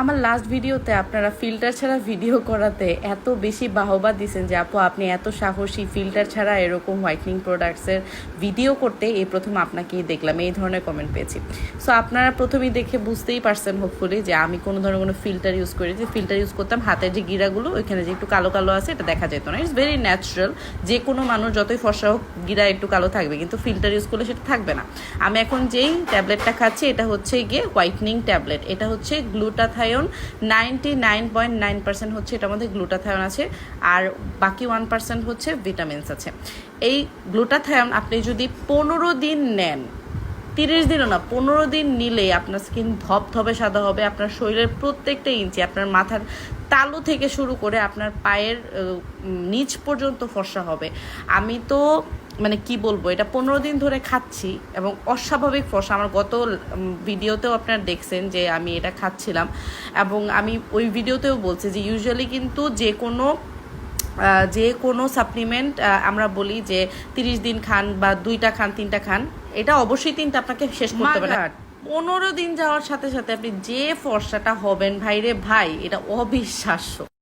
আমার লাস্ট ভিডিওতে আপনারা ফিল্টার ছাড়া ভিডিও করাতে এত বেশি বাহবা দিছেন যে আপু, আপনি এত সাহসী। ফিল্টার ছাড়া এরকম হোয়াইটনিং প্রোডাক্টসের ভিডিও করতে এই প্রথম আপনাকেই দেখলাম, এই ধরনের কমেন্ট পেয়েছি। সো আপনারা প্রথমেই দেখে বুঝতেই পারছেন হোপফুলি যে আমি কোনো ধরনের কোনো ফিল্টার ইউজ করি যে ফিল্টার ইউজ করতাম, হাতের যে গিরাগুলো, ওইখানে যে একটু কালো কালো আছে, এটা দেখা যেত না। ইটস ভেরি ন্যাচারাল যে কোনো মানুষ যতই ফর্সা হোক, গিরা একটু কালো থাকবে, কিন্তু ফিল্টার ইউজ করলে সেটা থাকবে না। আমি এখন যেই ট্যাবলেটটা খাচ্ছি, এটা হচ্ছে গিয়ে হোয়াইটনিং ট্যাবলেট এটা হচ্ছে glutathione ninety nine point nine percent হচ্ছে এটার মধ্যে গ্লুটাথায়ন আছে, আর বাকি ওয়ান পার্সেন্ট হচ্ছে ভিটামিনস আছে। এই গ্লুটাথায়ন আপনি যদি পনেরো দিন নেন, তিরিশ দিনও না, পনেরো দিন নিলে আপনার স্কিন ধপধপে সাদা হবে, আপনার শরীরের প্রত্যেকটা ইঞ্চি, আপনার মাথার তালু থেকে শুরু করে আপনার পায়ের নিচ পর্যন্ত ফর্সা হবে। আমি তো মানে কি বলব, এটা পনেরো দিন ধরে খাচ্ছি এবং অস্বাভাবিক ফর্সা। আমার গত ভিডিওতেও আপনারা দেখছেন যে আমি এটা খাচ্ছিলাম এবং আমি ওই ভিডিওতেও বলছি যে ইউজুয়ালি কিন্তু যে কোনো যে কোনো সাপ্লিমেন্ট আমরা বলি যে তিরিশ দিন খান বা দুইটা খান, তিনটা খান, এটা অবশ্যই তিনটা আপনাকে শেষ করতে না। পনেরো দিন যাওয়ার সাথে সাথে আপনি যে ফর্সাটা হবেন ভাইরে ভাই এটা অবিশ্বাস্য।